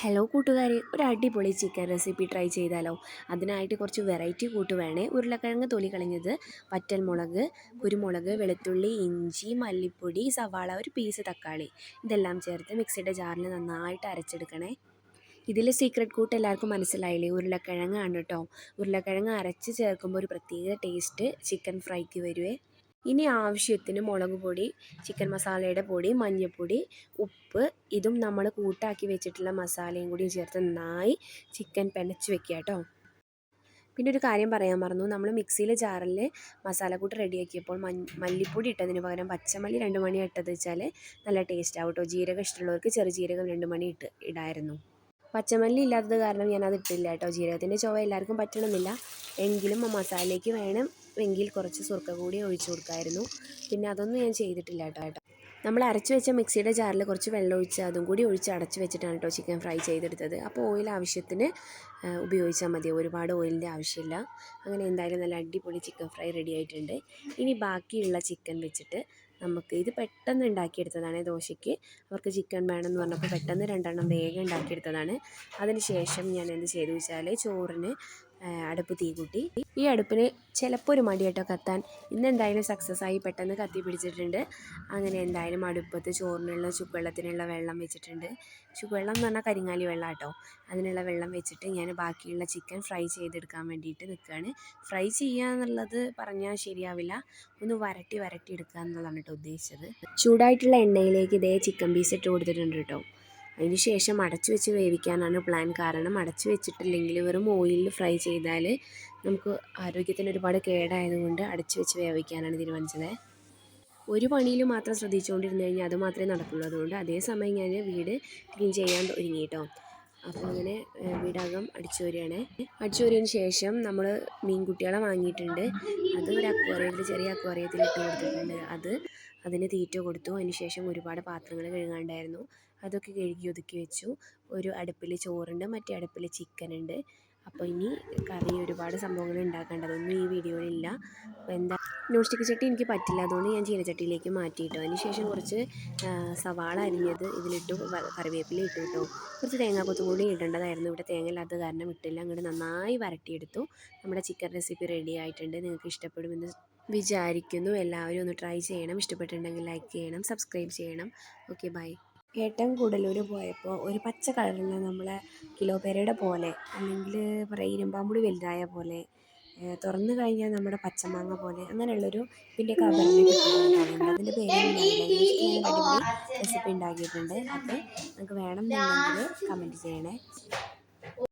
Hello കൂട്ടുകാരെ. ഒരു അടിപൊളി ചിക്കൻ റെസിപ്പി ട്രൈ ചെയ്താലോ? അതിനായിട്ട് കുറച്ച് വെറൈറ്റി കൂട്ട് വേണേ. ഉരുളക്കിഴങ്ങ് തൊലി കളഞ്ഞത് വറ്റൽമുളക് കുരുമുളക് വെളുത്തുള്ളി ഇഞ്ചി മല്ലിപ്പൊടി സവാള ഒരു പീസ് തക്കാളി. ഇതെല്ലാം ചേർത്ത് മിക്സിയുടെ ജാറിൽ നന്നായിട്ട് അരച്ചെടുക്കണേ. ഇതിലെ സീക്രട്ട് കൂട്ട് എല്ലാവർക്കും മനസ്സിലായില്ലേ? ഉരുളക്കിഴങ്ങാണ് കേട്ടോ ഉരുളക്കിഴങ്ങ് അരച്ച് ചേർക്കുമ്പോൾ ഒരു പ്രത്യേക ടേസ്റ്റ് ചിക്കൻ ഫ്രൈക്ക് വരുവേ. ഇനി ആവശ്യത്തിന് മുളക് പൊടി ചിക്കൻ മസാലയുടെ പൊടി മഞ്ഞൾപ്പൊടി ഉപ്പ് ഇതും നമ്മൾ കൂട്ടാക്കി വെച്ചിട്ടുള്ള മസാലയും കൂടി ചേർത്ത് നന്നായി ചിക്കൻ പെനച്ച് വെക്കുക കേട്ടോ പിന്നെ ഒരു കാര്യം പറയാൻ മറന്നു. നമ്മൾ മിക്സിയിലെ ജാറിൽ മസാലക്കൂട്ട് റെഡിയാക്കിയപ്പോൾ മല്ലിപ്പൊടി ഇട്ടതിന് പകരം പച്ചമല്ലി രണ്ട് മണി ഇട്ടത് വെച്ചാൽ നല്ല ടേസ്റ്റ് ആവും കേട്ടോ ജീരകം ഇഷ്ടമുള്ളവർക്ക് ചെറുജീരകം രണ്ട് മണി ഇട്ട് ഇടായിരുന്നു. പച്ചമല്ലി ഇല്ലാത്തത് കാരണം ഞാനത് ഇട്ടില്ല കേട്ടോ ജീരകത്തിന്റെ ചുവ എല്ലാവർക്കും പറ്റണമെന്നില്ല. എങ്കിലും മസാലയ്ക്ക് വേണം എങ്കിൽ കുറച്ച് സുർക്ക കൂടി ഒഴിച്ചു കൊടുക്കായിരുന്നു. പിന്നെ അതൊന്നും ഞാൻ ചെയ്തിട്ടില്ല കേട്ടോ കേട്ടോ നമ്മൾ അരച്ച് വെച്ച മിക്സിയുടെ ജാറിൽ കുറച്ച് വെള്ളം ഒഴിച്ച് അതും കൂടി ഒഴിച്ച് അടച്ചു വെച്ചിട്ടാണ് കേട്ടോ ചിക്കൻ ഫ്രൈ ചെയ്തെടുത്തത്. അപ്പോൾ ഓയിൽ ആവശ്യത്തിന് ഉപയോഗിച്ചാൽ മതി. ഒരുപാട് ഓയിലിന്റെ ആവശ്യമില്ല. അങ്ങനെ എന്തായാലും നല്ല അടിപൊളി ചിക്കൻ ഫ്രൈ റെഡി ആയിട്ടുണ്ട്. ഇനി ബാക്കിയുള്ള ചിക്കൻ വെച്ചിട്ട് നമുക്ക് ഇത് പെട്ടെന്ന് ഉണ്ടാക്കിയെടുത്തതാണ് ദോശയ്ക്ക്. അവർക്ക് ചിക്കൻ വേണമെന്ന് പറഞ്ഞപ്പോൾ പെട്ടെന്ന് രണ്ടെണ്ണം വേഗം ഉണ്ടാക്കിയെടുത്തതാണ്. അതിന് ശേഷം ഞാൻ എന്ത് ചെയ്തു വെച്ചാൽ ചോറിന് അടുപ്പ് തീ കൂട്ടി. ഈ അടുപ്പിന് ചിലപ്പോൾ ഒരു മടിയായിട്ടോ കത്താൻ. ഇന്ന് എന്തായാലും സക്സസ് ആയി. പെട്ടെന്ന് കത്തി പിടിച്ചിട്ടുണ്ട്. അങ്ങനെ എന്തായാലും അടുപ്പത്ത് ചോറിനുള്ള ചുക്കുവെള്ളത്തിനുള്ള വെള്ളം വെച്ചിട്ടുണ്ട്. ചുക്കുവെള്ളം എന്ന് പറഞ്ഞാൽ കരിങ്ങാലി വെള്ളം കേട്ടോ അതിനുള്ള വെള്ളം വെച്ചിട്ട് ഞാൻ ബാക്കിയുള്ള ചിക്കൻ ഫ്രൈ ചെയ്തെടുക്കാൻ വേണ്ടിയിട്ട് നിൽക്കുകയാണ്. ഫ്രൈ ചെയ്യുക എന്നുള്ളത് പറഞ്ഞാൽ ശരിയാവില്ല. ഒന്ന് വരട്ടി വരട്ടി എടുക്കുക എന്നുള്ളതാണ് കേട്ടോ ഉദ്ദേശിച്ചത്. ചൂടായിട്ടുള്ള എണ്ണയിലേക്ക് ഇതേ ചിക്കൻ പീസ് ഇട്ട് കൊടുത്തിട്ടുണ്ട് കേട്ടോ. അതിന് ശേഷം അടച്ചു വെച്ച് വേവിക്കാനാണ് പ്ലാൻ കാരണം അടച്ചു വെച്ചിട്ടില്ലെങ്കിൽ വെറും ഓയിലിൽ ഫ്രൈ ചെയ്താൽ നമുക്ക് ആരോഗ്യത്തിന് ഒരുപാട് കേടായതുകൊണ്ട് അടച്ചു വെച്ച് വേവിക്കാനാണ് തീരുമാനിച്ചത്. ഒരു പണിയിൽ മാത്രം ശ്രദ്ധിച്ചുകൊണ്ടിരുന്നു കഴിഞ്ഞാൽ അത് മാത്രമേ നടക്കുള്ളൂ. അതുകൊണ്ട് അതേസമയം ഞാൻ വീട് ക്ലീൻ ചെയ്യാൻ ഒരുങ്ങി കേട്ടോ അപ്പോൾ അങ്ങനെ വീടകം അടിച്ചു വരികയാണ്. അടിച്ചു വരികതിന് ശേഷം നമ്മൾ മീൻകുട്ടികളെ വാങ്ങിയിട്ടുണ്ട്. അത് ഒരു അക്വാറിയത്തിൽ ചെറിയ അക്വാറിയത്തിൽ ഇട്ട് കൊടുത്തിട്ടുണ്ട്. അത് അതിന് തീറ്റ കൊടുത്തു. അതിന് ശേഷം ഒരുപാട് പാത്രങ്ങൾ കഴുകാണ്ടായിരുന്നു. അതൊക്കെ കഴുകി ഒതുക്കി വെച്ചു. ഒരു അടുപ്പിൽ ചോറുണ്ട് മറ്റേ അടുപ്പിൽ ചിക്കൻ ഉണ്ട് അപ്പോൾ ഇനി കറി ഒരുപാട് സംഭവങ്ങൾ ഉണ്ടാക്കേണ്ടതൊന്നും ഈ വീഡിയോയിലില്ല. അപ്പോൾ എന്താ നോൺ സ്റ്റിക്ക് ചട്ടി എനിക്ക് പറ്റില്ല. അതുകൊണ്ട് ഞാൻ ചീനച്ചട്ടിയിലേക്ക് മാറ്റിയിട്ടോ. അതിന് ശേഷം കുറച്ച് സവാള അരിഞ്ഞത് ഇതിലിട്ടു കറിവേപ്പില ഇട്ടു കേട്ടോ കുറച്ച് തേങ്ങാക്കൊത്തും കൂടി ഇടേണ്ടതായിരുന്നു. ഇവിടെ തേങ്ങ ഇല്ലാത്ത കാരണം ഇട്ടില്ല. അങ്ങോട്ട് നന്നായി വരട്ടിയെടുത്തു. നമ്മുടെ ചിക്കൻ റെസിപ്പി റെഡി ആയിട്ടുണ്ട്. നിങ്ങൾക്ക് ഇഷ്ടപ്പെടുമെന്ന് വിചാരിക്കുന്നു. എല്ലാവരും ഒന്ന് ട്രൈ ചെയ്യണം. ഇഷ്ടപ്പെട്ടിട്ടുണ്ടെങ്കിൽ ലൈക്ക് ചെയ്യണം. സബ്സ്ക്രൈബ് ചെയ്യണം. ഓക്കെ ബൈ ഏട്ടൻ കൂടലൂർ പോയപ്പോൾ ഒരു പച്ച കളറുള്ള നമ്മളെ കിലോ പെരയുടെ പോലെ അല്ലെങ്കിൽ പറയുക ഇരുമ്പാമ്പുളി വലുതായ പോലെ തുറന്നു കഴിഞ്ഞാൽ നമ്മുടെ പച്ചമാങ്ങ പോലെ അങ്ങനെയുള്ളൊരു ഇതിന്റെ അതിന്റെ പേര് റെസിപ്പി ഉണ്ടാക്കിയിട്ടുണ്ട്. നമുക്ക് വേണം എന്നുണ്ടെങ്കിൽ കമന്റ് ചെയ്യണേ.